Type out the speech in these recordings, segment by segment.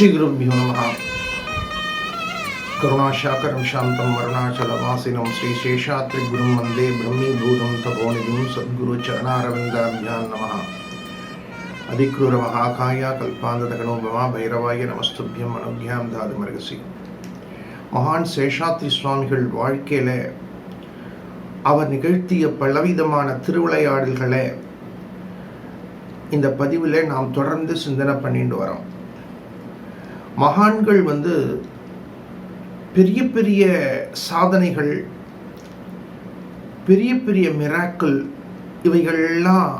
ஸ்ரீகுருபியோ நம கருணாசாக்கரம் சாந்தம் வருணாச்சலவாசினம் ஸ்ரீ சேஷாத்ரி குரும் வந்தே பிரம்மீபூதம் தபோனிதும் சத்குரு சரணாரவிந்தாபியான் நம அதிக்ரூர மகாகாயா கல்பாந்ததகனோபமா பைரவாய நமஸ்துபியம் அனுக்யாம் தாது மரகசி மகான் சேஷாத்ரி சுவாமிகள் வாழ்க்கையில் அவர் நிகழ்த்திய பலவிதமான திருவிளையாடல்களை இந்த பதிவில் நாம் தொடர்ந்து சிந்தனை பண்ணிட்டு வரோம். மகான்கள் வந்து பெரிய பெரிய சாதனைகள் பெரிய பெரிய மிராக்கள் இவைகள்லாம்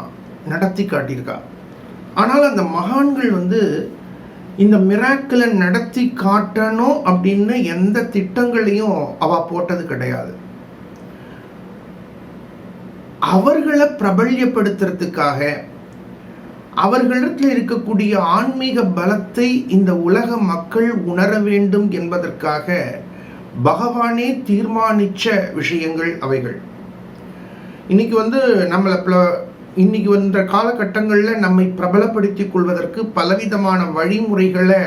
நடத்தி காட்டியிருக்கா. ஆனால் அந்த மகான்கள் வந்து இந்த மிராக்களை நடத்தி காட்டணும் அப்படின்னு எந்த திட்டங்களையும் அவ போட்டது கிடையாது. அவர்களை பிரபல்யப்படுத்துறதுக்காக அவர்களிடத்தில் இருக்கக்கூடிய ஆன்மீக பலத்தை இந்த உலக மக்கள் உணர வேண்டும் என்பதற்காக பகவானே தீர்மானிச்ச விஷயங்கள் அவைகள். இன்னைக்கு வந்து நம்மளை இன்னைக்கு வந்த காலகட்டங்களில் நம்மை பிரபலப்படுத்திக் கொள்வதற்கு பலவிதமான வழிமுறைகளை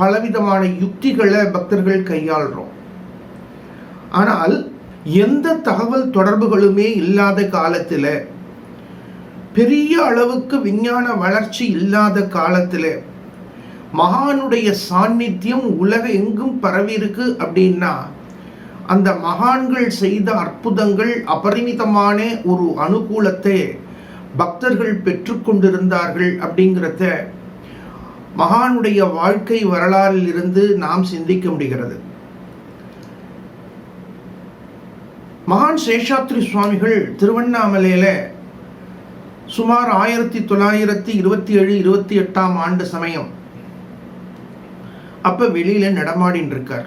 பலவிதமான யுக்திகளை பக்தர்கள் கையாளுறோம். ஆனால் எந்த தகவல் தொடர்புகளுமே இல்லாத காலத்தில் பெரிய அளவுக்கு விஞ்ஞான வளர்ச்சி இல்லாத காலத்தில் மகானுடைய சாநித்தியம் உலக எங்கும் பரவியிருக்கு அப்படின்னா அந்த மகான்கள் செய்த அற்புதங்கள் அபரிமிதமான ஒரு அனுகூலத்தை பக்தர்கள் பெற்றுக்கொண்டிருந்தார்கள் அப்படிங்கிறத மகானுடைய வாழ்க்கை வரலாறில் இருந்து நாம் சிந்திக்க முடிகிறது. மகான் சேஷாத்ரி சுவாமிகள் திருவண்ணாமலையில சுமார் ஆயிரத்தி தொள்ளாயிரத்தி இருபத்தி ஏழு இருபத்தி எட்டாம் ஆண்டு சமயம். அப்ப வெளியில நடமாடின்னு இருக்கார்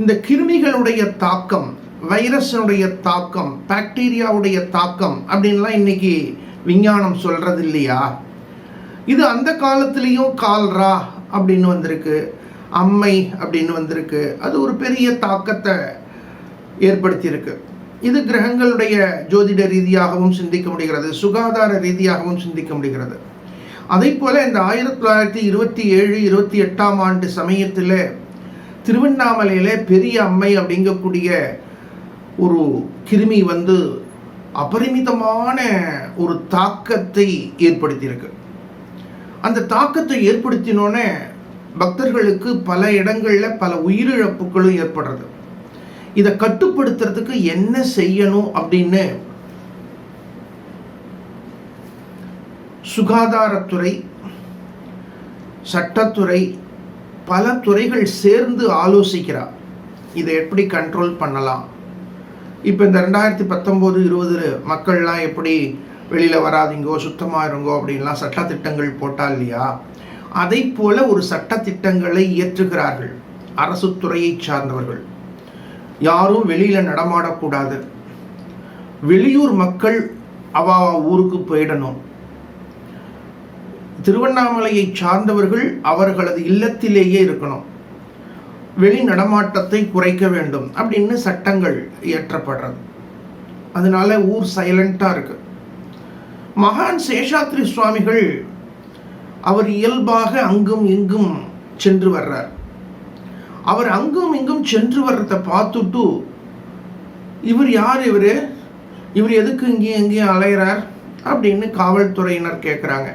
இந்த கிருமிகளுடைய தாக்கம் வைரஸினுடைய தாக்கம் பாக்டீரியாவுடைய தாக்கம் அப்படின்லாம் இன்னைக்கு விஞ்ஞானம் சொல்றது இல்லையா இது அந்த காலத்திலையும் கால்ரா அப்படின்னு வந்திருக்கு அம்மை அப்படின்னு வந்திருக்கு. அது ஒரு பெரிய தாக்கத்தை ஏற்படுத்தியிருக்கு. இது கிரகங்களுடைய ஜோதிட ரீதியாகவும் சிந்திக்க முடிகிறது சுகாதார ரீதியாகவும் சிந்திக்க முடிகிறது. அதே போல இந்த ஆயிரத்தி தொள்ளாயிரத்தி இருபத்தி ஏழு இருபத்தி எட்டாம் ஆண்டு சமயத்தில் திருவண்ணாமலையில் பெரிய அம்மை அப்படிங்கக்கூடிய ஒரு கிருமி வந்து அபரிமிதமான ஒரு தாக்கத்தை ஏற்படுத்தியிருக்கு. அந்த தாக்கத்தை ஏற்படுத்தினோன்னே பக்தர்களுக்கு பல இடங்களில் பல உயிரிழப்புகளும் ஏற்படுறது. இதை கட்டுப்படுத்துறதுக்கு என்ன செய்யணும் அப்படின்னு சுகாதாரத்துறை சட்டத்துறை பல துறைகள் சேர்ந்து ஆலோசிக்கிறார் இதை எப்படி கண்ட்ரோல் பண்ணலாம்? இப்போ இந்த ரெண்டாயிரத்தி பத்தொம்போது இருபது மக்கள்லாம் எப்படி வெளியில் வராதிங்கோ சுத்தமாக இருங்கோ அப்படின்லாம் சட்டத்திட்டங்கள் போட்டா இல்லையா? அதை போல ஒரு சட்டத்திட்டங்களை இயற்றுகிறார்கள் அரசு துறையை சார்ந்தவர்கள். யாரும் வெளியில் நடமாடக்கூடாது. வெளியூர் மக்கள் அவ ஊருக்கு போயிடணும். திருவண்ணாமலையை சார்ந்தவர்கள் அவர்களது இல்லத்திலேயே இருக்கணும். வெளி நடமாட்டத்தை குறைக்க வேண்டும் அப்படின்னு சட்டங்கள் இயற்றப்படுறது. அதனால ஊர் சைலண்ட்டாக இருக்கு. மகான் சேஷாத்ரி சுவாமிகள் அவர் இயல்பாக அங்கும் இங்கும் சென்று வர்றார். அவர் அங்கும் இங்கும் சென்று வர்றத பார்த்துட்டு இவர் யார் இவர்? இவர் எதுக்கு இங்கேயும் எங்கேயும் அலையிறார்? அப்படின்னு காவல்துறையினர் கேட்குறாங்க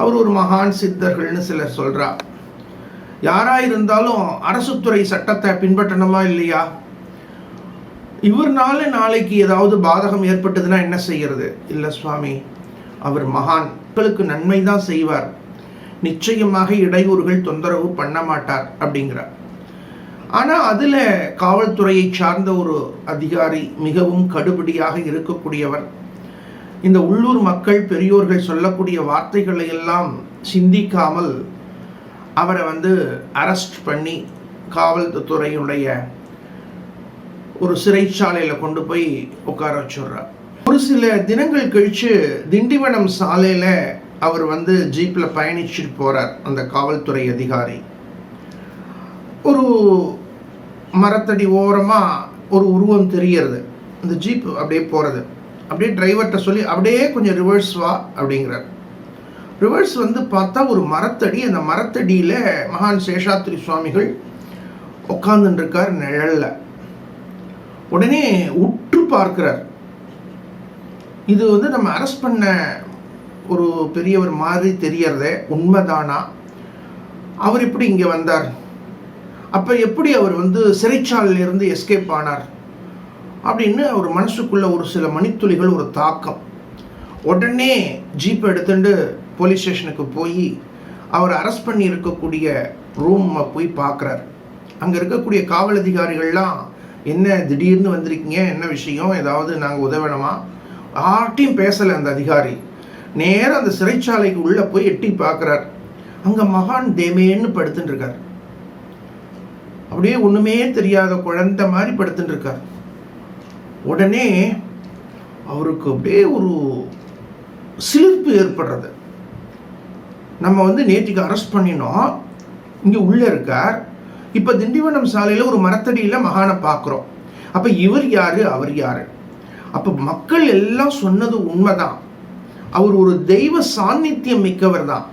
அவர் ஒரு மகான் சித்தர்கள்னு சிலர் சொல்கிறார் யாராக இருந்தாலும் அரசுத்துறை சட்டத்தை பின்பற்றணுமா இல்லையா? இவர்னால நாளைக்கு ஏதாவது பாதகம் ஏற்பட்டதுன்னா என்ன செய்யறது? இல்லை சுவாமி அவர் மகான். மக்களுக்கு நன்மை தான் செய்வார். நிச்சயமாக இடையூறுகள் தொந்தரவு பண்ண மாட்டார் அப்படிங்கிறார். ஆனால் அதில் காவல்துறையை சார்ந்த ஒரு அதிகாரி மிகவும் கடுபடியாக இருக்கக்கூடியவர். இந்த உள்ளூர் மக்கள் பெரியோர்கள் சொல்லக்கூடிய வார்த்தைகளை எல்லாம் சிந்திக்காமல் அவரை வந்து அரெஸ்ட் பண்ணி காவல்துறையினுடைய ஒரு சிறைச்சாலையில் கொண்டு போய் உட்கார வச்சுடுறார். ஒரு சில தினங்கள் கழித்து திண்டிவனம் சாலையில் அவர் வந்து ஜீப்பில் பயணிச்சுட்டு போகிறார் அந்த காவல்துறை அதிகாரி. ஒரு மரத்தடி ஓரமாக ஒரு உருவம் தெரியறது அந்த ஜீப் அப்படியே போகிறது அப்படியே டிரைவர்கிட்ட சொல்லி அப்படியே கொஞ்சம் ரிவர்ஸ் வா அப்படிங்கிறார். ரிவர்ஸ் வந்து பார்த்தா ஒரு மரத்தடி அந்த மரத்தடியில் மகான் சேஷாத்ரி சுவாமிகள் உட்காந்துருக்கார் நிழலில். உடனே உற்று பார்க்கிறார். இது வந்து நம்ம அரெஸ்ட் பண்ண ஒரு பெரியவர் மாதிரி தெரியறதே உண்மைதானா? அவர் எப்படி இங்கே வந்தார்? அப்போ எப்படி அவர் வந்து சிறைச்சாலையிலிருந்து எஸ்கேப் ஆனார்? அப்படின்னு அவர் மனசுக்குள்ள ஒரு சில மணித்துளிகள் ஒரு தாக்கம். உடனே ஜீப் எடுத்துட்டு போலீஸ் ஸ்டேஷனுக்கு போய் அவர் அரெஸ்ட் பண்ணி இருக்கக்கூடிய ரூமை போய் பார்க்குறார் அங்கே இருக்கக்கூடிய காவல் அதிகாரிகள்லாம் என்ன திடீர்னு வந்திருக்கீங்க? என்ன விஷயம்? ஏதாவது நாங்கள் உதவணுமா? யார்ட்டையும் பேசலை அந்த அதிகாரி. நேராக அந்த சிறைச்சாலைக்கு உள்ளே போய் எட்டி பார்க்குறார். அங்கே மகான் தேமேன்னு படுத்துட்டுருக்கார் அப்படியே ஒன்றுமே தெரியாத குழந்தை மாதிரி படுத்துட்டுருக்கார் உடனே அவருக்கு அப்படியே ஒரு சிலிர்ப்பு ஏற்படுறது. நம்ம வந்து நேற்றுக்கு அரெஸ்ட் பண்ணினோம். இங்கே உள்ளே இருக்கார். இப்போ திண்டிவனம் சாலையில் ஒரு மரத்தடியில் மகானை பார்க்குறோம். அப்போ இவர் யார்? அவர் யார்? அப்போ மக்கள் எல்லாம் சொன்னது உண்மைதான். அவர் ஒரு தெய்வ சாநித்தியம் மிக்கவர் தான்.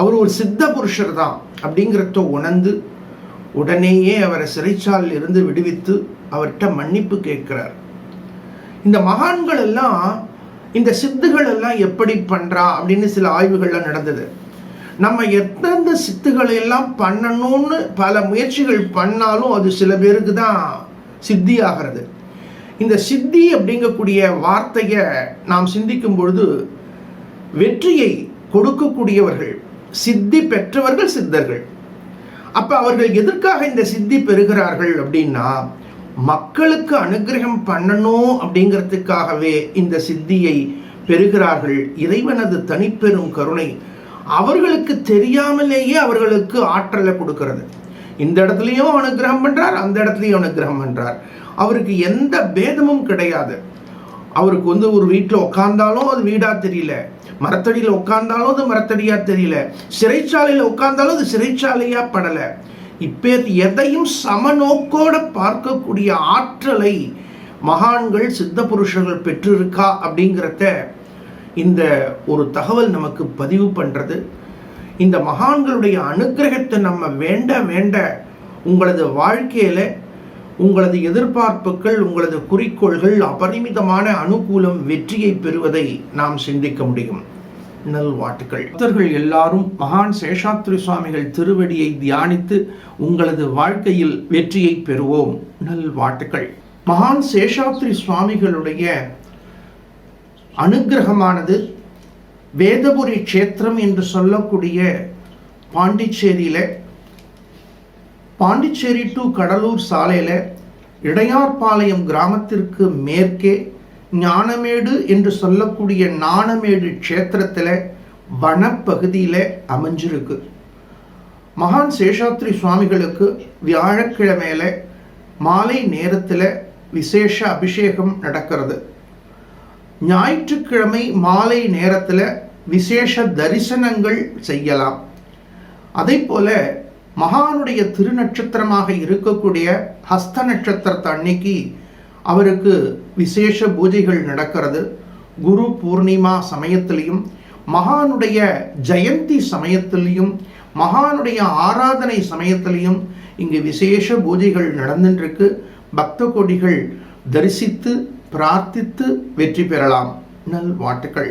அவர் ஒரு சித்த புருஷர் தான் அப்படிங்கிறத உணர்ந்து உடனேயே அவரை சிறைச்சாலில் இருந்து விடுவித்து அவர்கிட்ட மன்னிப்பு கேட்கிறார். இந்த மகான்கள் எல்லாம் இந்த சித்துகள் எல்லாம் எப்படி பண்றா அப்படின்னு சில ஆய்வுகள்லாம் நடந்தது. நம்ம எந்தெந்த சித்துக்களை எல்லாம் பண்ணணும்னு பல முயற்சிகள் பண்ணாலும் அது சில பேருக்கு தான் சித்தி ஆகிறது இந்த சித்தி அப்படிங்கக்கூடிய வார்த்தையை நாம் சிந்திக்கும் பொழுது வெற்றியை கொடுக்கக்கூடியவர்கள் சித்தி பெற்றவர்கள் சித்தர்கள். அப்போ அவர்கள் எதற்காக இந்த சித்தி பெறுகிறார்கள் அப்படின்னா மக்களுக்கு அனுகிரகம் பண்ணணும் அப்படிங்கிறதுக்காகவே இந்த சித்தியை பெறுகிறார்கள். இறைவனது தனிப்பெரும் கருணை அவர்களுக்கு தெரியாமலேயே அவர்களுக்கு ஆற்றலை கொடுக்கிறது. இந்த இடத்துலையும் அனுகிரகம் பண்ணுறார் அந்த இடத்துலையும் அனுகிரகம் பண்ணுறார் அவருக்கு எந்த பேதமும் கிடையாது. அவருக்கு வந்து ஒரு வீட்டில் உட்காந்தாலும் அது வீடா தெரியல. மரத்தடியில் உட்காந்தாலும் அது மரத்தடியா தெரியல. சிறைச்சாலையில் உட்காந்தாலும் அது சிறைச்சாலையா படலை. இப்போ எதையும் சமநோக்கோட பார்க்கக்கூடிய ஆற்றலை மகான்கள் சித்த புருஷர்கள் பெற்றிருக்கா அப்படிங்கிறத இந்த ஒரு தகவல் நமக்கு பதிவு பண்ணுறது இந்த மகான்களுடைய அனுகிரகத்தை நம்ம வேண்ட வேண்ட உங்களது வாழ்க்கையில் உங்களது எதிர்பார்ப்புகள் உங்களது குறிக்கோள்கள் அபரிமிதமான அனுகூலம் வெற்றியை பெறுவதை நாம் சிந்திக்க முடியும். நல்வாட்டுகள் பக்தர்கள் எல்லாரும் மகான் சேஷாத்ரி சுவாமிகள் திருவடியை தியானித்து உங்களது வாழ்க்கையில் வெற்றியை பெறுவோம். நல்வாட்டுகள் மகான் சேஷாத்ரி சுவாமிகளுடைய அனுகிரகமானது வேதபுரி க்ஷேத்திரம் என்று சொல்லக்கூடிய பாண்டிச்சேரியில் பாண்டிச்சேரி டு கடலூர் சாலையில் இடையார்பாளையம் கிராமத்திற்கு மேற்கே ஞானமேடு என்று சொல்லக்கூடிய நாணமேடு க்ஷேத்திரத்தில் வனப்பகுதியில் அமைஞ்சிருக்கு. மகான் சேஷாத்ரி சுவாமிகளுக்கு வியாழக்கிழமையில மாலை நேரத்தில் விசேஷ அபிஷேகம் நடக்கிறது. ஞாயிற்றுக்கிழமை மாலை நேரத்தில் விசேஷ தரிசனங்கள் செய்யலாம். அதே போல மகானுடைய திருநட்சத்திரமாக இருக்கக்கூடிய ஹஸ்த நட்சத்திரத்தை அன்னைக்கு அவருக்கு விசேஷ பூஜைகள் நடக்கிறது. குரு பூர்ணிமா சமயத்திலையும் மகானுடைய ஜெயந்தி சமயத்திலையும் மகானுடைய ஆராதனை சமயத்திலையும் இங்கு விசேஷ பூஜைகள் நடந்துருக்கு பக்த கோடிகள் தரிசித்து பிரார்த்தித்து வெற்றி பெறலாம். நல் வாட்டுக்கள்